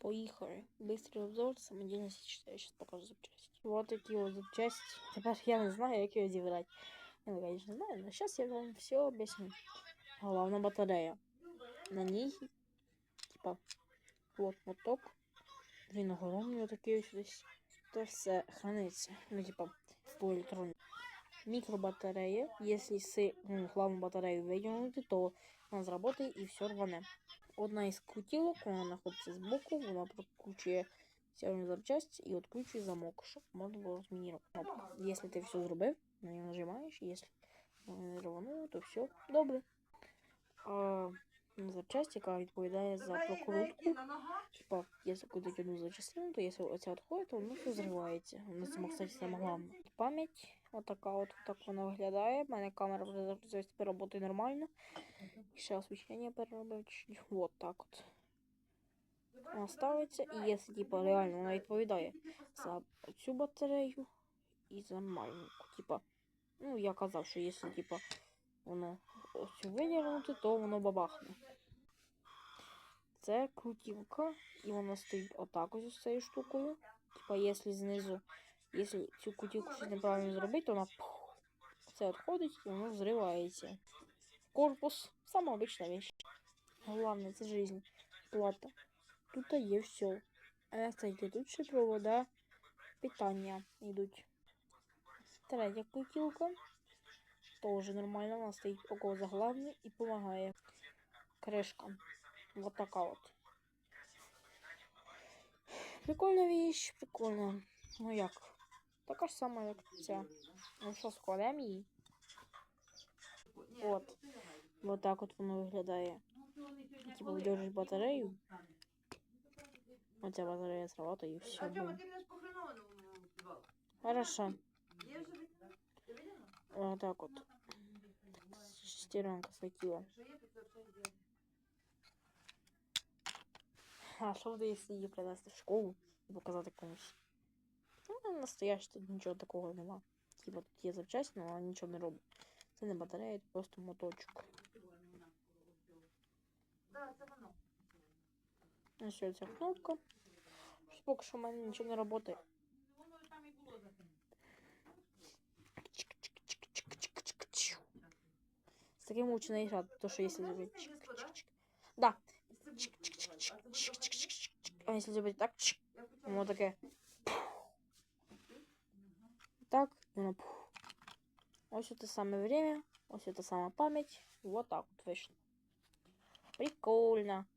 Поїхали. Быстрый обзор, самодельность 4. Я сейчас покажу запчасти. Вот такие вот запчасти. Тепер я не знаю, як його зібрати. Я, конечно, знаю, но сейчас я вам все объясню. Головна батарея. На ній, типа, вот моток. Він огромний такий ось десь. Це все храниться. Ну, типа, по електроні. Мікробатарея. Якщо си ну, главну батарею витягнути, то вона зработає і все рване. Одна із крутілок, вона знаходиться збоку, вона прокручує сірну запчасть і відкручує замок, щоб можна було змінити кнопку. Якщо ти все зробив, на нього нажимаєш, якщо не рвануло, то все добре. А запчасть, яка відповідає за прокрутку, типа, якщо крутить одну запчастину, то якщо оця відходить, то воно все зривається. Воно сама, кстати, саме головне. Пам'ять, отака от так вона виглядає. У мене камера вже тепер працює нормально. Ще освітлення переробив. Вот так от. Вона ставиться, і якщо типа реально вона відповідає за цю батарею і за маленьку. Типа, ну я казав, що якщо типа воно ось видірнути, то воно бабахне. Це крутівка, і вона стоїть отак ось з цією штукою. Типа, якщо знизу, якщо цю крутівку щось неправильно зробити, то вона пух, це відходить і воно взривається. Корпус сама обична вещь. Главное, це жизнь. Плата. Тут є все. А кстати, тут ще провода питання йдуть. Третя кутілка. Тоже нормально, вона стоїть около заглавної і допомагає. Кришка. Вот така от. Прикольна вещь, прикольна. Ну як? Така ж сама, як ця. Ну що, складемо її? От. Вот так от воно виглядає. Типа видержиш батарею. Оця батарея сработає і все. А Тёма, бум. ты меня с похреновым успевал. Хорошо. Я же ведь- ты видела? Вот так от. Шестеренка схватила. Что я тут вообще делаю? А що буде, якщо її принести в школу і показати комусь? Ну, настоящий тут нічого такого нема. Типа тут є запчасті, але нічого не робить. Це не батарея, це просто моточок. Воно. Ось ця кнопка. Поки що в мене нічого не працює. З таким лучше не грати, то що якщо зробити чик-чик-чик. Да. А якщо зробити так, чик, воно таке. Так, воно пух. Ось это самое время, ось это сама пам'ять. Вот так вот вышло. Прикольно.